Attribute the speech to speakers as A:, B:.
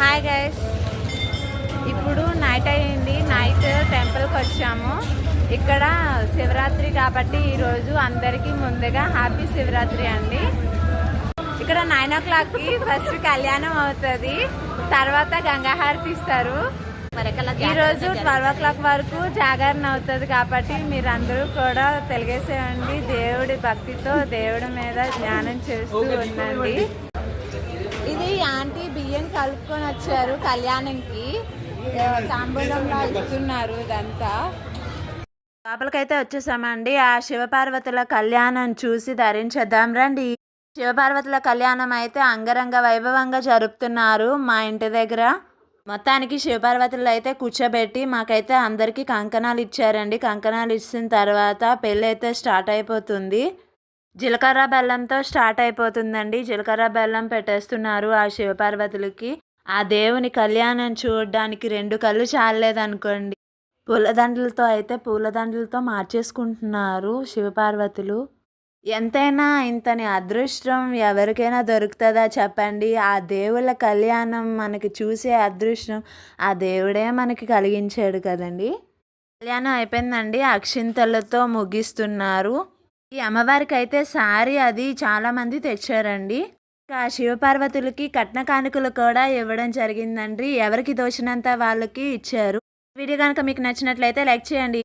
A: Hi guys ఇప్పుడు night అయ్యింది. Night టెంపుల్కి వచ్చాము. ఇక్కడ శివరాత్రి కాబట్టి ఈరోజు అందరికీ ముందుగా హ్యాపీ శివరాత్రి అండి. ఇక్కడ నైన్ ఓ క్లాక్కి ఫస్ట్ కళ్యాణం అవుతుంది. తర్వాత గంగాహారతి ఇస్తారు. ఈ రోజు ట్వెల్వ్ ఓ క్లాక్ వరకు జాగరణ అవుతుంది కాబట్టి మీరందరూ కూడా తెలిగేసేయండి. దేవుడి భక్తితో దేవుడి మీద ధ్యానం చేస్తూ ఉండండి. ఇది ఆంటీ బియ్యం కలుపుకొని వచ్చారు కళ్యాణంకి. తాంబూలంలో ఇస్తున్నారు ఇదంతా. లోపలికైతే వచ్చేసామండి. ఆ శివపార్వతుల కళ్యాణం చూసి ధరించేద్దాం రండి. శివపార్వతుల కళ్యాణం అయితే అంగరంగ వైభవంగా జరుపుతున్నారు మా ఇంటి దగ్గర. మొత్తానికి శివపార్వతులు అయితే కూర్చోబెట్టి మాకైతే అందరికీ కంకణాలు ఇచ్చారండి. కంకణాలు ఇచ్చిన తర్వాత పెళ్ళి అయితే స్టార్ట్ అయిపోతుంది. జీలకర్ర బెల్లంతో స్టార్ట్ అయిపోతుందండి. జీలకర్ర బెల్లం పెట్టేస్తున్నారు ఆ శివపార్వతులకి. ఆ దేవుని కళ్యాణం చూడడానికి రెండు కళ్ళు చాలలేదనుకోండి. పూలదండలతో అయితే పూలదండలతో మార్చేసుకుంటున్నారు శివపార్వతులు. ఎంతైనా ఇంతని అదృష్టం ఎవరికైనా దొరుకుతుందా చెప్పండి. ఆ దేవుళ్ళ కళ్యాణం మనకి చూసే అదృష్టం ఆ దేవుడే మనకి కలిగించాడు కదండి. కళ్యాణం అయిపోయిందండి. అక్షింతలతో ముగిస్తున్నారు. ఈ అమ్మవారికి అయితే సారీ అది చాలా మంది తెచ్చారండి. ఇంకా శివపార్వతులకి కట్న కానుకలు కూడా ఇవ్వడం జరిగిందండి. ఎవరికి దోచినంత వాళ్ళకి ఇచ్చారు. వీడియో కనుక మీకు నచ్చినట్లయితే లైక్ చేయండి.